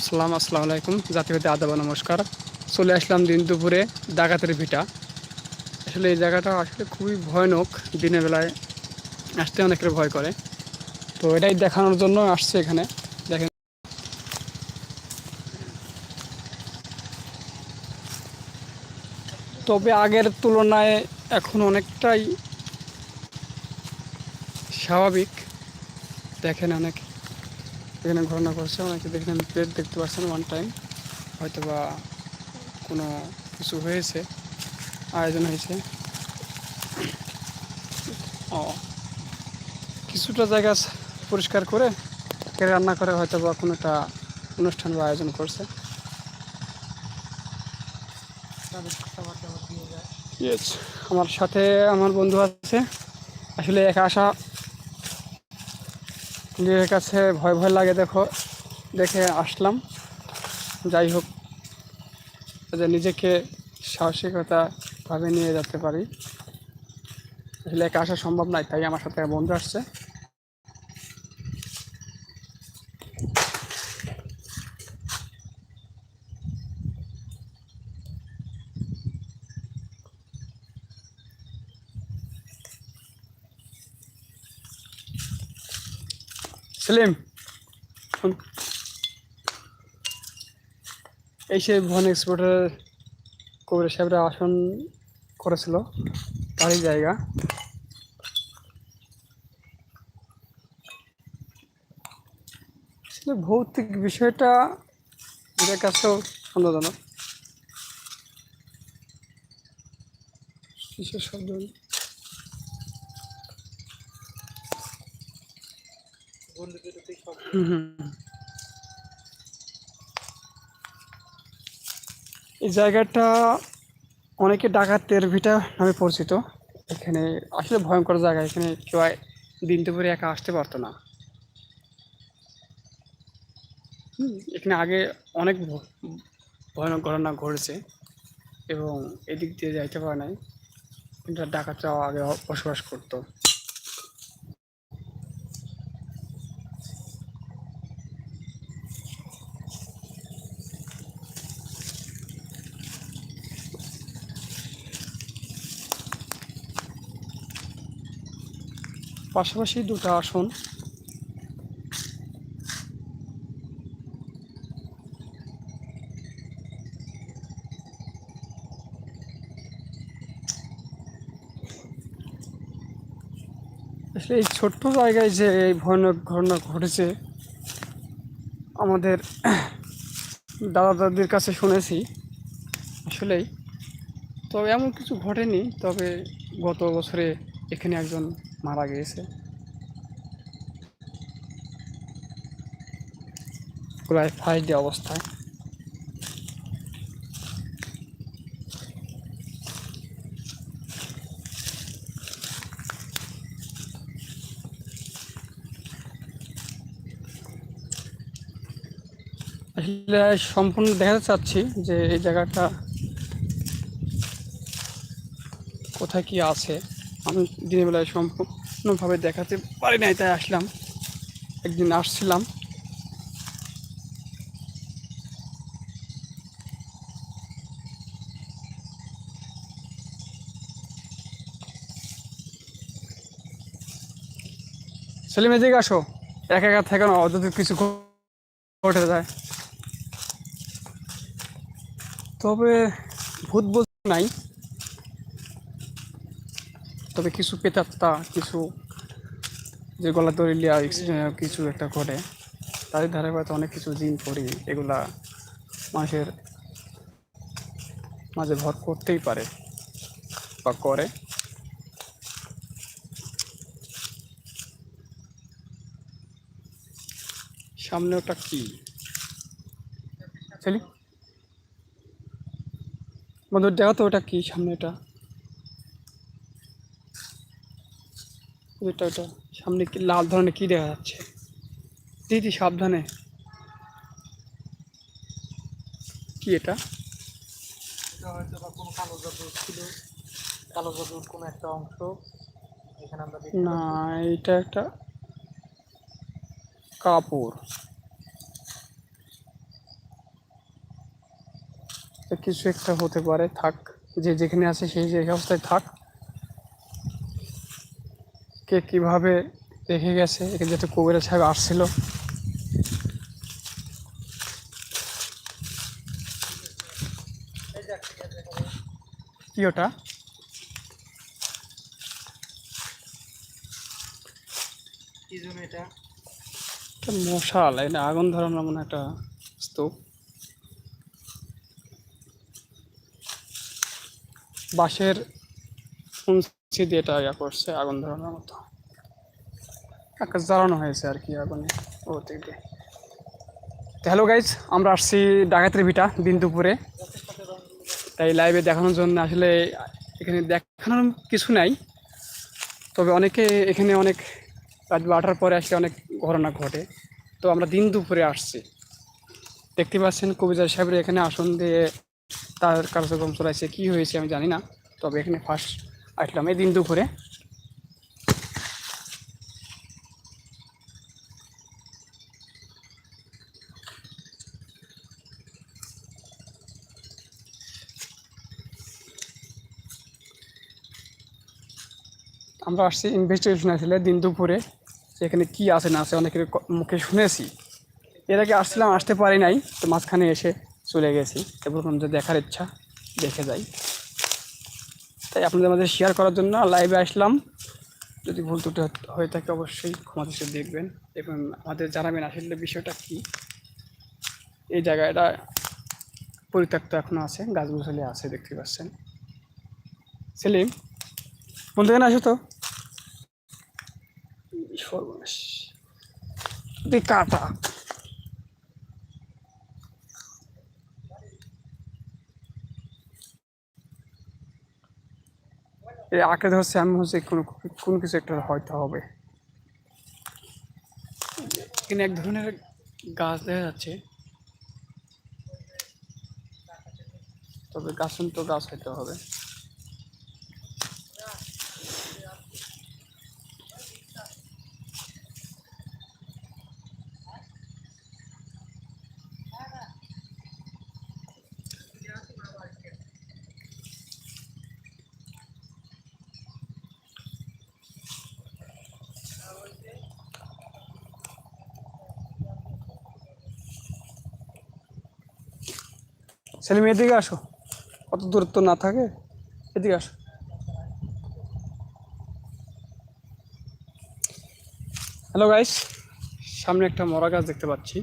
সালাম আসসালামু আলাইকুম। জাতিভেদে আদাব নমস্কার। চলে আসলাম দিন দুপুরে ডাকাতের ভিটা। আসলে এই জায়গাটা আসলে খুবই ভয়ানক। দিনের বেলায় আসতে অনেকের ভয় করে। তো এটাই দেখানোর জন্য আসছে এখানে। দেখেন। তবে আগের তুলনায় এখন অনেকটাই স্বাভাবিক। দেখেন অনেক। এখানে ঘটনা করছে অনেকে দেখেন প্লেট দেখতে পাচ্ছেন ওয়ান টাইম হয়তো বা কোনো কিছু হয়েছে আয়োজন হয়েছে। ও কিছুটা জায়গা পরিষ্কার করে রান্না করে হয়তো বা কোনো একটা অনুষ্ঠান বা আয়োজন করছে। আমার সাথে আমার বন্ধু আছে। আসলে একা আসা নিজের কাছে ভয় ভয় লাগে, দেখো, দেখে আসলাম। যাই হোক, যে নিজেকে সাহসিকতাভাবে নিয়ে যেতে পারি। আসলে একা আসা সম্ভব নয়, তাই আমার সাথে বন্ধু আসছে। সেলিম। এই সেই ভন এক্সপোর্টের কবির সাহেবরা আসন করেছিল, তারই জায়গা ভৌতিক বিষয়টা এদের কাছেও সন্দেহজনক কিসের শব্দ এই জায়গাটা অনেকে ডাকাতের ভিটা নামে পরিচিত। এখানে আসলে ভয়ঙ্কর জায়গা, এখানে কেউ দিন দুপুরে একা আসতে পারতো না। এখানে আগে অনেক ভয়ানক ঘটনা ঘটেছে এবং এদিক দিয়ে যাইতে পারে নাই। কিন্তু ডাকাতরাও আগে বসবাস করতো। পাশাপাশি দুটো আসন। আসলে এই ছোট্ট জায়গায় যে এই ভয়ানক ঘটনা ঘটেছে, আমাদের দাদা দাদির কাছে শুনেছি আসলেই। তবে এমন কিছু ঘটেনি, তবে গত বছরে এখানে একজন মারা গিয়েছে। প্রায় ফাইভ ডে অবস্থায়। আসলে সম্পূর্ণ দেখাতে চাচ্ছি যে এই জায়গাটা কোথায় কি আছে। আমি দিনের বেলায় সম্পূর্ণভাবে দেখাতে পারি নাই, তাই আসলাম। একদিন আসছিলাম। সেলিম, এদিকে আসো। একা একা থেকে অযথা কিছু ঘটে যায়। তবে ভূত বলতে নাই। তবে কিছু পেতাত্তা কিছু যে গলা দরিলিয়া accident কিছু একটা ঘটে তাদের ধারে হয়তো অনেক কিছু জিন পড়ি এগুলা মানুষের মাঝে ভর করতেই পারে বা করে। সামনে ওটা কি? চলি বন্ধু, দেখো তো ওটা কি সামনে এটা ওইটা সামনে কি লাল ধরনের কি দেখা যাচ্ছে? দিদি সাবধানে। কি এটা? না এটা একটা কাপড়। কিছু একটা হতে পারে থাক। যে যেখানে আছে সেই যে অবস্থায় থাক। কে কীভাবে রেখে গেছে? এখানে যেহেতু কবিরা সাহেব আসছিল। কি ওটা? এটা? মশাল এটা আগুন ধরানোর মনে একটা স্তূপ। বাঁশের দিয়ে এটা ইয়া করছে আগুন ধরানোর মতো। একটা জ্বালানো হয়েছে আর কি আগুনে ও দিয়ে। হ্যালো গাইজ আমরা আসছি ডাকাতের ভিটা দিন দুপুরে তাই লাইভে দেখানোর জন্য আসলে এখানে দেখানোর কিছু নাই। তবে অনেকে এখানে অনেক রাত বারোটার পরে আসলে অনেক ঘটনা ঘটে। তো আমরা দিন দুপুরে আসছি। দেখতে পাচ্ছেন কবিতা সাহেবের এখানে আসন দিয়ে তার কার্যক্রম চলাইছে, কি হয়েছে আমি জানি না। তবে এখানে ফার্স্ট আসলাম এই দিন দুপুরে। আমরা আসছি ইনভেস্টিগেশন আসলে দিন দুপুরে এখানে কি আছে না আছে অনেকের মুখে শুনেছি। এর আগে আসছিলাম, আসতে পারি নাই, তো মাঝখানে এসে চলে গেছি। এবং যে দেখার ইচ্ছা, দেখে যাই। তাই আপনাদের মাঝে শেয়ার করার জন্য লাইভে আসলাম। যদি ভুল ত্রুটি হয়ে থাকে অবশ্যই ক্ষমা দৃষ্টিতে দেখবেন এবং আমাদের জানাবেন আসলে বিষয়টা কি। এই জায়গাটা পরিত্যক্ত এখনও আছে, গাছগুছালি আছে দেখতে পাচ্ছেন। সেলিম, বন্ধু এখানে আসো তো। সর্বনাশ। কাটা। এই আঁকে ধরছে আমি হচ্ছে কোনো কোনো কিছু একটা হয়তো হবে। এখানে এক ধরনের গাছ দেখা যাচ্ছে। তবে গাছ তো গাছ হইতে হবে। সেলিম এদিকে আসো। অত দূরত্ব না থাকে, এদিকে আসো। হ্যালো গাইস সামনে একটা মরা গাছ দেখতে পাচ্ছি।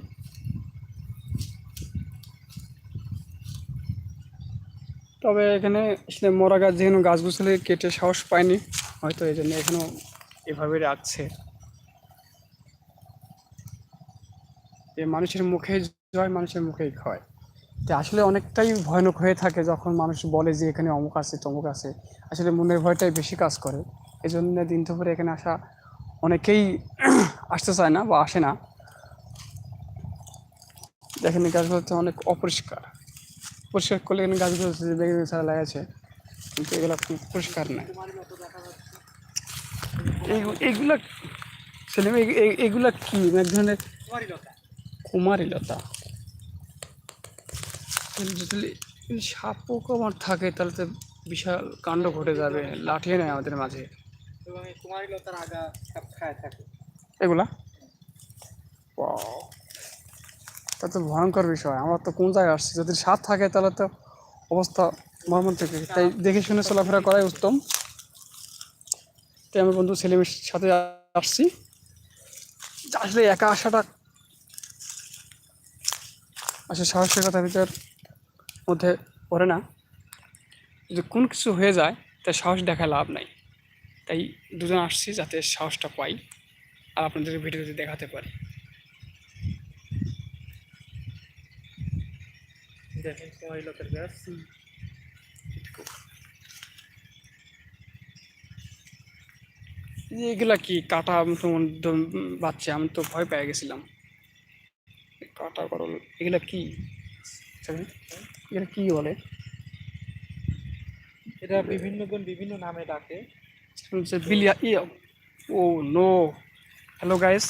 তবে এখানে আসলে মরা গাছ যেখানে গাছ গুছলে কেটে সাহস পায়নি, হয়তো এই জন্য এখানেও এভাবে রাখছে। মানুষের মুখে জয়, মানুষের মুখেই ক্ষয়। তো আসলে অনেকটাই ভয়ানক হয়ে থাকে যখন মানুষ বলে যে এখানে অমুক আছে, তমুক আছে। আসলে মনের ভয়টাই বেশি কাজ করে। এই জন্য দিন দুপুরে এখানে আসা অনেকেই আসতে চায় না বা আসে না। দেখেন গাছগুলোতে অনেক অপরিষ্কার। পরিষ্কার করলে এখানে গাছগুলো বেগুন ছাড়া লাগাচ্ছে কিন্তু এগুলো পরিষ্কার এইগু- এইগুলা, ছেলে মেয়ে, এই- এই- এইগুলা কি? এক ধরনের কুমারী লতা কুমারী লতা যদি সাপ পোকা আমার থাকে তাহলে তো বিশাল কাণ্ড ঘটে যাবে লাঠিয়ে নেয় আমাদের মাঝে। এবং কুমারী লতার আগা সাপ খায় থাকে। এগুলা! তা তো ভয়ঙ্কর বিষয়। আমার তো কোন জায়গায় আসছে? যদি সাপ থাকে তাহলে তো অবস্থা মর্মান্তিক। তাই দেখে শুনে চলাফেরা করাই উত্তম। তাই আমি বন্ধু সেলিমের সাথে আসছি। আসলে একা আসাটা আসলে সাহসিকতার ভিতর মধ্যে পড়ে না। যদি কোন কিছু হয়ে যায় তা সাহস দেখায় লাভ নাই। তাই দুজন আসছি যাতে সাহসটা পাই আর আপনাদের ভিডিওতে দেখাতে পারি। দেখেন গাছ এগুলা কি কাটা বাচ্চা আমি তো ভয় পেয়ে গেছিলাম। কাটা করল এগুলা কি? এগুলা কি বলে? এটা বিভিন্ন জন বিভিন্ন নামে ডাকে। বিলিয়া ই ও নো। হ্যালো গাইস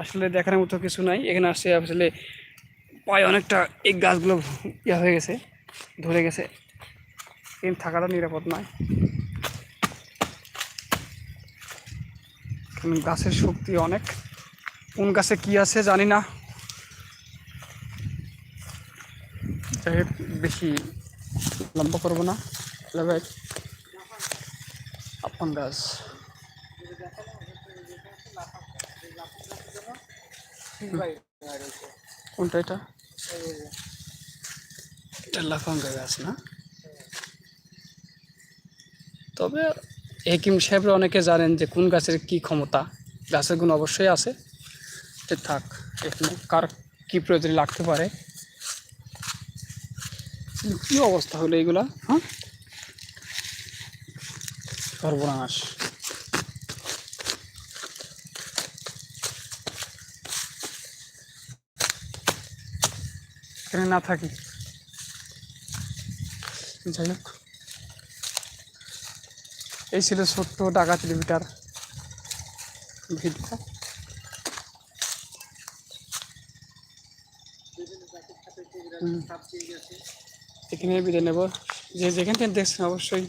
আসলে দেখার মতো কিছু নাই। এখানে আসছে আসলে পায়ে অনেকটা এই গাছগুলো ইয়া হয়ে গেছে ধরে গেছে। এখানে থাকাটা নিরাপদ নয়। গাছের শক্তি অনেক। কোন গাছে কি আছে জানি না। যাই হোক বেশি লম্বা করব না। তবে আপন গাছ। কোনটা এটা? এটা লাফাঙ্গা গাছ না? তবে হেকিম সাহেবরা অনেকে জানেন যে কোন গাছের কি ক্ষমতা। গাছের গুণ অবশ্যই আছে। থাক, এখানে কার কী প্রয়োজন লাগতে পারে। কিন্তু কি অবস্থা হলো এইগুলা হ্যাঁ? সর্বনাশ। এখানে না থাকি। যাই হোক। এই ছিল ছোট্ট ডাকা কিলোমিটার ভিডিও। হুম। এখানে বিদায় নেব। যে যেখান থেকে দেখছেন, অবশ্যই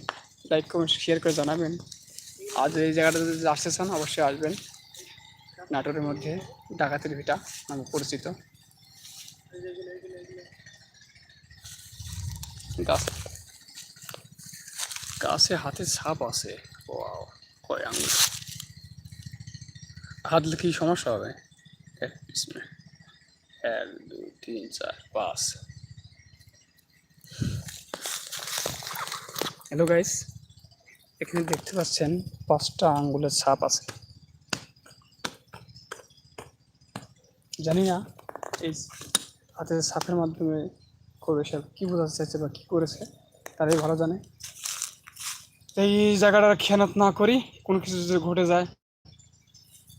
লাইক কমেন্ট শেয়ার করে জানাবেন। আর এই জায়গাটাতে যদি আসতে চান, অবশ্যই আসবেন। নাটোরের মধ্যে ডাকাতের ভিটা নামে পরিচিত। গাছ, গাছে হাতে ছাপ আছে। ওয়াও কয় আঙুল। হাত দিলে কি সমস্যা হবে। এক, দুই, তিন, চার, পাঁচ। হ্যালো গাইস এখানে দেখতে পাচ্ছেন পাঁচটা আঙ্গুলের ছাপ আছে। জানি না এই হাতের ছাপের মাধ্যমে করবে সে কী বোঝাতে চাইছে বা কী করেছে, তারাই ভালো জানে। এই জায়গাটার খেয়ানত না করি, কোনো কিছু যদি ঘটে যায়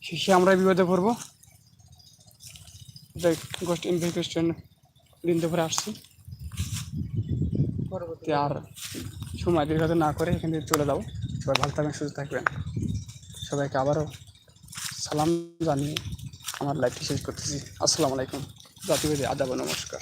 শেষে আমরাই বিপদে পড়ব। গোষ্ঠ ইনভেস্টিগেশন দিন দুপুরে আসছি। পরবর্তী আর সময় দীর্ঘত না করে এখান থেকে চলে যাব সবাই ভালো থাকবেন সুস্থ থাকবেন। সবাইকে আবারও সালাম জানিয়ে আমার লাইফটি শেষ করতেছি। আসসালামু আলাইকুম। জাতিভেদে আদাব নমস্কার।